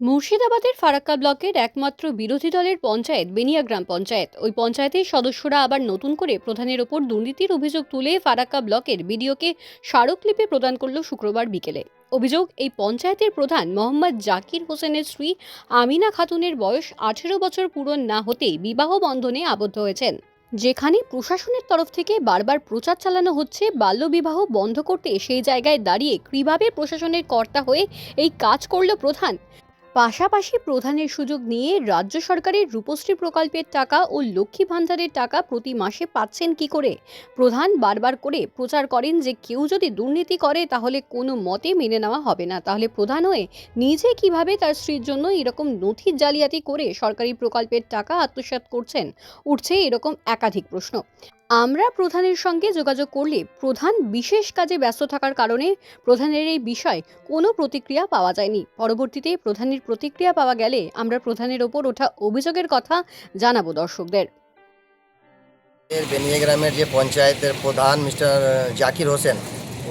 মুর্শিদাবাদের ফারাক্কা ব্লকের একমাত্র বিরোধী দলের পঞ্চায়েত বেনিয়া গ্রাম পঞ্চায়েত। ওই পঞ্চায়েতের সদস্যরা আবার নতুন করে প্রধানের ওপর দুর্নীতির অভিযোগ তুলে ফারাক্কা ব্লকের বিডিওকে স্মারকলিপি প্রদান করল শুক্রবার বিকেলে। অভিযোগ, এই পঞ্চায়েতের প্রধান মোহাম্মদ জাকির হোসেনের স্ত্রী আমিনা খাতুনের বয়স আঠেরো বছর পূরণ না হতেই বিবাহ বন্ধনে আবদ্ধ হয়েছেন। যেখানে প্রশাসনের তরফ থেকে বারবার প্রচার চালানো হচ্ছে, বাল্যবিবাহ বন্ধ করতে সেই জায়গায় দাঁড়িয়ে কীভাবে প্রশাসনের কর্তা হয়ে এই কাজ করল প্রধান? পাশাপাশি প্রধানের সুযোগ নিয়ে রাজ্য সরকারের রূপশ্রী প্রকল্পের টাকা ও লক্ষ্মী ভাণ্ডারের টাকা প্রতি মাসে পাচ্ছেন কি করে? প্রধান বারবার করে প্রচার করেন যে কেউ যদি দুর্নীতি করে তাহলে কোনো মতে মেনে নেওয়া হবে না। তাহলে প্রধান হয়ে নিজে কীভাবে তার স্ত্রীর জন্য এরকম নথি জালিয়াতি করে সরকারি প্রকল্পের টাকা আত্মসাৎ করছেন? উঠছে এরকম একাধিক প্রশ্ন। আমরা প্রধানের সঙ্গে যোগাযোগ করলে প্রধান বিশেষ কাজে ব্যস্ত থাকার কারণে প্রধানের এই বিষয় কোনো প্রতিক্রিয়া পাওয়া যায়নি। পরবর্তীতে প্রধানের প্রতিক্রিয়া পাওয়া গেলে আমরা প্রধানের ওপর ওঠা অভিযোগের কথা জানাব দর্শকদের। বেনিয়া গ্রামের যে পঞ্চায়েতের প্রধান মিস্টার জাকির হোসেন,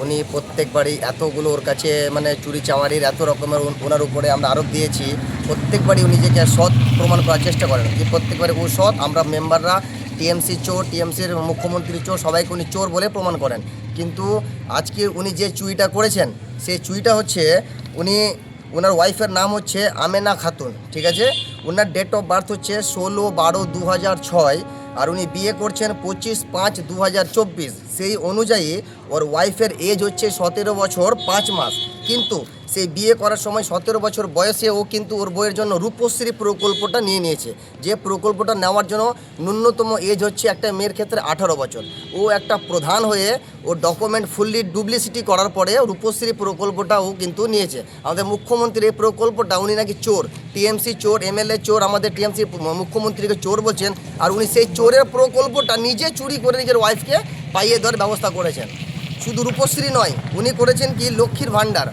উনি প্রত্যেকবারই এতগুলো ওর কাছে মানে চুরি চামারির এত রকমের ওনার উপরে আমরা আরোপ দিয়েছি। প্রত্যেকবারই উনি নিজেকে সৎ প্রমাণ করার চেষ্টা করেন। যে প্রত্যেকবারে ও সৎ, আমরা মেম্বাররা টিএমসি চোর টিএমসির মুখ্যমন্ত্রী চোর, সবাইকে উনি চোর বলে প্রমাণ করেন। কিন্তু আজকে উনি যে চুরিটা করেছেন, সেই চুরিটা হচ্ছে উনি ওনার ওয়াইফের নাম হচ্ছে আমেনা খাতুন, ঠিক আছে? ওনার ডেট অফ বার্থ হচ্ছে ষোলো বারো দু হাজার ছয়, আর উনি বিয়ে করছেন পঁচিশ পাঁচ দু হাজার চব্বিশ। সেই অনুযায়ী ওর ওয়াইফের এজ হচ্ছে সতেরো বছর পাঁচ মাস। কিন্তু সেই বিয়ে করার সময় সতেরো বছর বয়সে ও কিন্তু ওর বইয়ের জন্য রূপশ্রী প্রকল্পটা নিয়ে নিয়েছে। যে প্রকল্পটা নেওয়ার জন্য ন্যূনতম এজ হচ্ছে একটা মেয়ের ক্ষেত্রে আঠারো বছর। ও একটা প্রধান হয়ে ও ডকুমেন্ট ফুললি ডুপ্লিসিটি করার পরে রূপশ্রী প্রকল্পটা ও কিন্তু নিয়েছে। আমাদের মুখ্যমন্ত্রী এই প্রকল্পটা, উনি নাকি চোর। টিএমসি চোর, এমএলএ চোর, আমাদের টিএমসি মুখ্যমন্ত্রীকে চোর বলছেন। আর উনি সেই চোরের প্রকল্পটা নিজে চুরি করে নিজের ওয়াইফকে পাইয়ে দেওয়ার ব্যবস্থা করেছেন। শুধু রূপশ্রী নয়, উনি করেছেন কি লক্ষ্মীর ভাণ্ডার।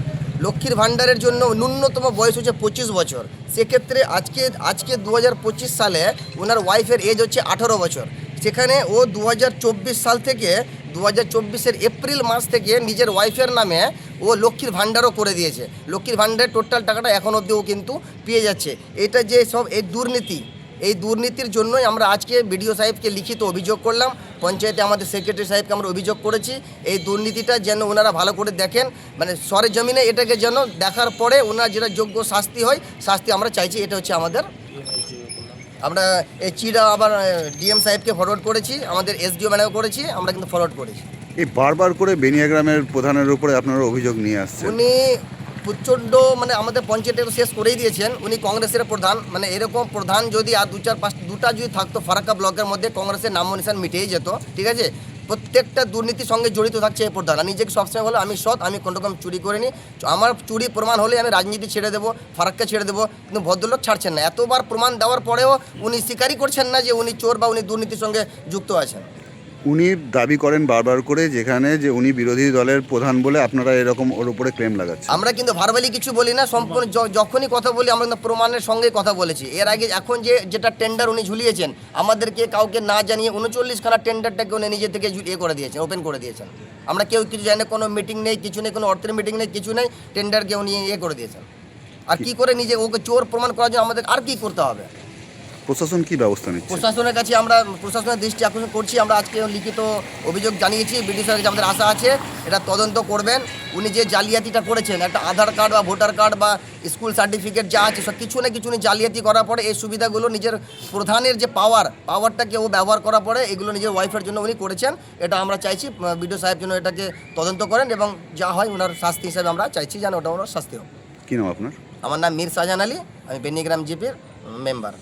লক্ষ্মীর ভাণ্ডারের জন্য ন্যূনতম বয়স হচ্ছে পঁচিশ বছর। সেক্ষেত্রে আজকে আজকে দু হাজার পঁচিশ সালে ওনার ওয়াইফের এজ হচ্ছে আঠারো বছর। সেখানে ও দু হাজার চব্বিশ সাল থেকে দু হাজার চব্বিশের এপ্রিল মাস থেকে নিজের ওয়াইফের নামে ও লক্ষ্মীর ভাণ্ডারও করে দিয়েছে। লক্ষ্মীর ভাণ্ডারের টোটাল টাকাটা এখন অবধি ও কিন্তু পেয়ে যাচ্ছে। এটা যে সব এই দুর্নীতি এই দুর্নীতির জন্যই আমরা আজকে বিডিও সাহেবকে লিখিত অভিযোগ করলাম। পঞ্চায়েতে আমাদের সেক্রেটারি সাহেবকে আমরা অভিযোগ করেছি। এই দুর্নীতিটা যেন ওনারা ভালো করে দেখেন মানে সরে জমিনে এটাকে যেন দেখার পরে ওনার যেটা যোগ্য শাস্তি হয় শাস্তি আমরা চাইছি এটা হচ্ছে আমাদের। আমরা এই চিটা আবার ডিএম সাহেবকে ফরওয়ার্ড করেছি আমাদের এসডিও ম্যাডামও করেছি আমরা কিন্তু ফরওয়ার্ড করেছি। এই বারবার করে বেনিয়া গ্রামের প্রধানের উপরে আপনারা অভিযোগ নিয়ে আসছেন। উনি প্রচণ্ড মানে আমাদের পঞ্চায়েতে শেষ করেই দিয়েছেন। উনি কংগ্রেসের প্রধান। মানে এরকম প্রধান যদি আর দু চার পাঁচ, দুটা যদি থাকতো ফারাক্কা ব্লকের মধ্যে, কংগ্রেসের নাম নিশান মিটেই যেত। ঠিক আছে? প্রত্যেকটা দুর্নীতির সঙ্গে জড়িত থাকছে এই প্রধান। আর নিজেকে সবসময় বলো, আমি সৎ, আমি কোনো রকম চুরি করিনি। আমার চুরি প্রমাণ হলে আমি রাজনীতি ছেড়ে দেবো, ফারাক্কা ছেড়ে দেবো, কিন্তু ভদ্রলোক ছাড়ছেন না। এতবার প্রমাণ দেওয়ার পরেও উনি স্বীকারই করছেন না যে উনি চোর বা উনি দুর্নীতির সঙ্গে যুক্ত আছেন। উনি দাবি করেন বারবার করে যেখানে যে উনি বিরোধী দলের প্রধান বলে আপনারা এরকম ওর উপরে ক্লেম লাগাচ্ছেন। আমরা কিন্তু ভারবালি কিছু বলি না সম্পূর্ণ যখনই কথা বলি আমরা কিন্তু প্রমাণের সঙ্গে কথা বলেছি। এর আগে এখন যে যেটা টেন্ডার উনি ঝুলিয়েছেন আমাদেরকে কাউকে না জানিয়ে উনচল্লিশখানা টেন্ডারটাকে উনি নিজে থেকে ইয়ে করে দিয়েছেন ওপেন করে দিয়েছেন। আমরা কেউ কিছু জানি কোনো মিটিং নেই কিছু নেই কোনো অর্থের মিটিং নেই কিছু নেই টেন্ডারকে উনি ইয়ে করে দিয়েছেন। আর কি করে নিজে ওকে চোর প্রমাণ করার জন্য আমাদের আর কি করতে হবে? প্রশাসন কি ব্যবস্থা নিচ্ছে? প্রশাসনের কাছে আমরা প্রশাসনের দৃষ্টি আকর্ষণ করছি। আমরা আজকে লিখিত অভিযোগ জানিয়েছি স্যারের কাছে আমাদের আশা আছে এটা তদন্ত করবেন। উনি যে জালিয়াতিটা করেছেন একটা আধার কার্ড বা ভোটার কার্ড বা স্কুল সার্টিফিকেট যা আছে সব কিছু না কিছু উনি জালিয়াতি করার পরে এই সুবিধাগুলো নিজের প্রধানের যে পাওয়ার পাওয়ারটাকে ও ব্যবহার করার পরে এগুলো নিজের ওয়াইফের জন্য উনি করেছেন। এটা আমরা চাইছি বিডিও সাহেব জন্য এটাকে তদন্ত করেন এবং যা হয় ওনার শাস্তি হিসাবে আমরা চাইছি যেন ওটা ওনার শাস্তি হোক। কি নাম আপনার? আমার নাম মীর শাহজাহান আলী আমি বেনিগ্রাম জিপির মেম্বার